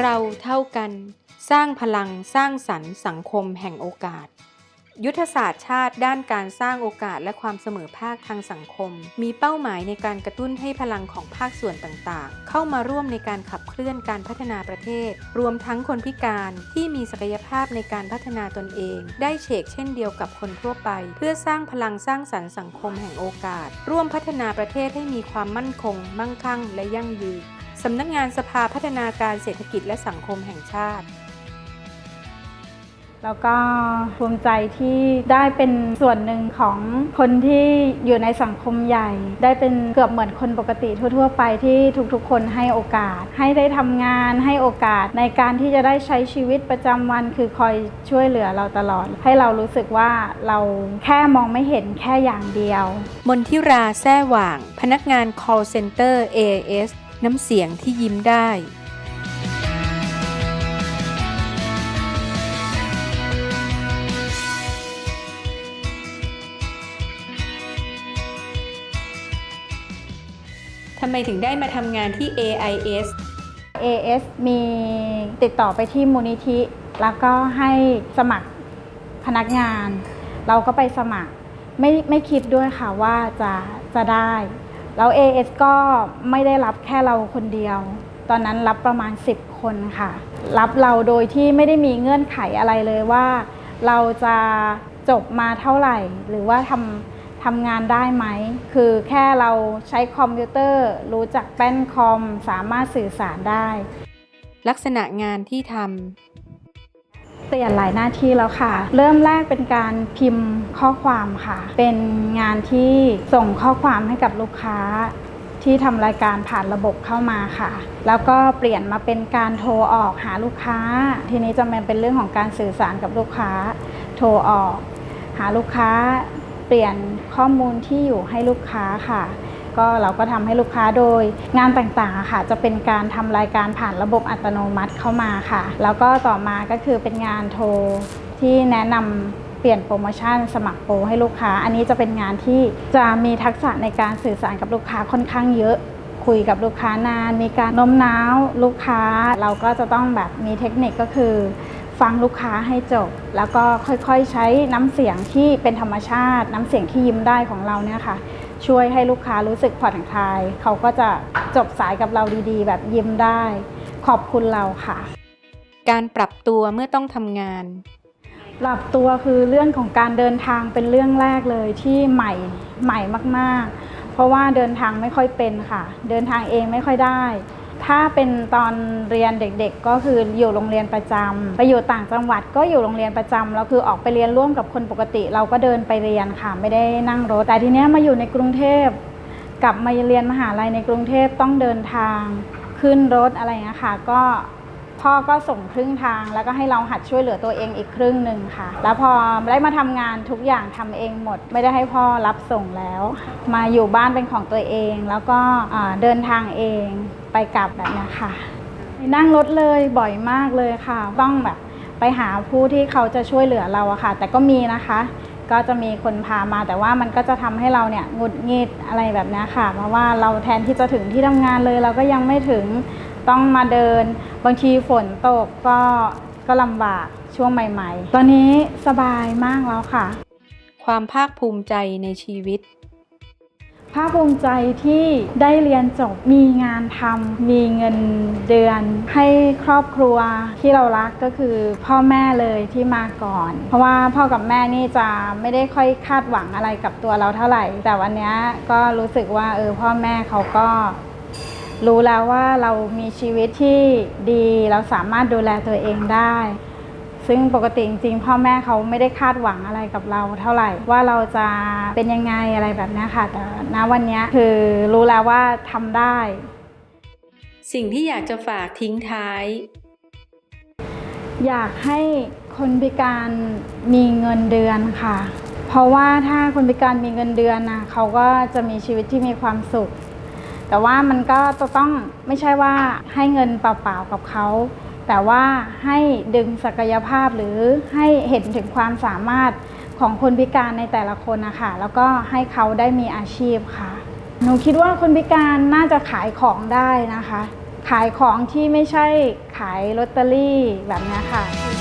เราเท่ากัน สร้างพลังสร้างสรรค์สังคมแห่งโอกาส ยุทธศาสตร์ชาติด้านการสร้างโอกาสและความเสมอภาคทางสังคม มีเป้าหมายในการกระตุ้นให้พลังของภาคส่วนต่างๆ เข้ามาร่วมในการขับเคลื่อนการพัฒนาประเทศ รวมทั้งคนพิการที่มีศักยภาพในการพัฒนาตนเอง ได้เฉกเช่นเดียวกับคนทั่วไป เพื่อสร้างพลังสร้างสรรค์สังคมแห่งโอกาส ร่วมพัฒนาประเทศให้มีความมั่นคง มั่งคั่ง และยั่งยืน สำนักงานสภาพัฒนาการเศรษฐกิจและสังคมแห่งชาติ แล้วก็ภูมิใจที่ได้เป็นส่วนหนึ่งของคนที่อยู่ในสังคมใหญ่ ได้เป็นเกือบเหมือนคนปกติทั่ว ๆ ไปที่ทุกๆ คนให้โอกาส ให้ได้ทำงานให้โอกาสในการที่จะได้ใช้ชีวิตประจำวันคือคอยช่วยเหลือเราตลอด ให้เรารู้สึกว่าเราแค่มองไม่เห็นแค่อย่างเดียว มนทิราแซ่หว่าง พนักงาน call center AIS น้ำเสียงที่ยิ้มได้ ทำไมถึงได้มาทำงานที่ AIS AS มีติดต่อไปที่มูลนิธิ แล้วก็ให้สมัครพนักงาน เราก็ไปสมัคร ไม่ไม่คิดด้วยค่ะว่าจะจะได้ แล้ว AS ก็ไม่ได้รับแค่เราคนเดียว ตอนนั้นรับประมาณ 10 คนค่ะ รับเราโดยที่ไม่ได้มีเงื่อนไขอะไรเลยว่า เราจะจบมาเท่าไหร่ หรือว่าทำทำงานได้ไหม คือแค่เราใช้คอมพิวเตอร์ รู้จักแป้นคอม สามารถสื่อสารได้ ลักษณะงานที่ทเปลี่ยนหลายหน้าที่แล้วค่ะ เริ่มแรกเป็นการพิมพ์ข้อความค่ะ เป็นงานที่ส่งข้อความให้กับลูกค้าที่ทำรายการผ่านระบบเข้ามาค่ะ แล้วก็เปลี่ยนมาเป็นการโทรออกหาลูกค้า ทีนี้จะเป็นเรื่องของการสื่อสารกับลูกค้า โทรออก หาลูกค้า เปลี่ยนข้อมูลที่อยู่ให้ลูกค้าค่ะ ก็เราก็ทำให้ลูกค้าโดย งานต่างๆค่ะ จะเป็นการทำรายการผ่านระบบอัตโนมัติเข้ามาค่ะ แล้วก็ต่อมาก็คือเป็นงานโทรที่แนะนำเปลี่ยนโปรโมชั่นสมัครโปรให้ลูกค้า อันนี้จะเป็นงานที่จะมีทักษะในการสื่อสารกับลูกค้าค่อนข้างเยอะ คุยกับลูกค้านาน มีการโน้มน้าวลูกค้า เราก็จะต้องแบบมีเทคนิคก็คือ ฟังลูกค้าให้จบ แล้วก็ค่อยๆใช้น้ำเสียงที่เป็นธรรมชาติ น้ำเสียงที่ยิ้มได้ของเราเนี่ยค่ะ ช่วยให้ลูกค้ารู้สึกผ่อนคลาย เขาก็จะจบสายกับเราดีๆ แบบยิ้มได้ ขอบคุณเราค่ะำการปรับตัวเมื่อต้องทำงาน ปรับตัวคือเรื่องของการเดินทางเป็นเรื่องแรกเลยที่ใหม่ใหม่มากๆ เพราะว่าเดินทางไม่ค่อยเป็นค่ะ เดินทางเองไม่ค่อยได้ ถ้าเป็นตอนเรียนเด็กๆ ก็คืออยู่โรงเรียนประจำไปอยู่ต่างจังหวัดก็อยู่โรงเรียนประจำแล้วคือออกไปเรียนร่วมกับคนปกติ เราก็เดินไปเรียนค่ะไม่ได้นั่งรถ แต่ทีเนี้ยมาอยู่ในกรุงเทพกลับมาเรียนมหาลัยในกรุงเทพต้องเดินทางขึ้นรถอะไรอย่างเงี้ยค่ะก็ พ่อก็ส่งครึ่งทาง แล้วก็ให้เราหัดช่วยเหลือตัวเองอีกครึ่งหนึ่งค่ะ แล้วพอได้มาทำงานทุกอย่างทำเองหมด ไม่ได้ให้พ่อรับส่งแล้ว มาอยู่บ้านเป็นของตัวเอง แล้วก็เดินทางเองไปกลับแบบนี้ค่ะ นั่งรถเลยบ่อยมากเลยค่ะ ต้องแบบไปหาผู้ที่เขาจะช่วยเหลือเราอะค่ะ แต่ก็มีนะคะ ก็จะมีคนพามาแต่ว่ามันก็จะทำให้เราเนี่ยหงุดหงิดอะไรแบบนี้ค่ะ เพราะว่าเราแทนที่จะถึงที่ทำงานเลย เราก็ยังไม่ถึงต้องมาเดิน บางทีฝนตกก็ก็ลำบากช่วงใหม่ ๆ ตอนนี้สบายมากแล้วค่ะ ความภาคภูมิใจในชีวิต ภาคภูมิใจที่ได้เรียนจบมีงานทำมีเงินเดือน ให้ครอบครัวที่เรารักก็คือพ่อแม่เลยที่มาก่อน เพราะว่าพ่อกับแม่นี่จะไม่ได้ค่อยคาดหวังอะไรกับตัวเราเท่าไหร่ แต่วันเนี้ยก็รู้สึกว่าเออพ่อแม่เขาก็ รู้แล้วว่าเรามีชีวิตที่ดีเราสามารถดูแลตัวเองได้ ซึ่งปกติจริงๆพ่อแม่เขาไม่ได้คาดหวังอะไรกับเราเท่าไหร่ว่าเราจะเป็นยังไงอะไรแบบเนี้ยค่ะ แต่ณวันเนี้ยคือรู้แล้วว่าทำได้ สิ่งที่อยากจะฝากทิ้งท้าย อยากให้คนพิการมีเงินเดือนค่ะ เพราะว่าถ้าคนพิการมีเงินเดือนนะเขาก็จะมีชีวิตที่มีความสุข แต่ว่ามันก็จะต้องไม่ใช่ว่าให้เงินเปล่าๆกับเขา แต่ว่าให้ดึงศักยภาพหรือให้เห็นถึงความสามารถของคนพิการในแต่ละคนนะคะแล้วก็ให้เขาได้มีอาชีพค่ะ หนูคิดว่าคนพิการน่าจะขายของได้นะคะ ขายของที่ไม่ใช่ขายลอตเตอรี่แบบนี้ค่ะ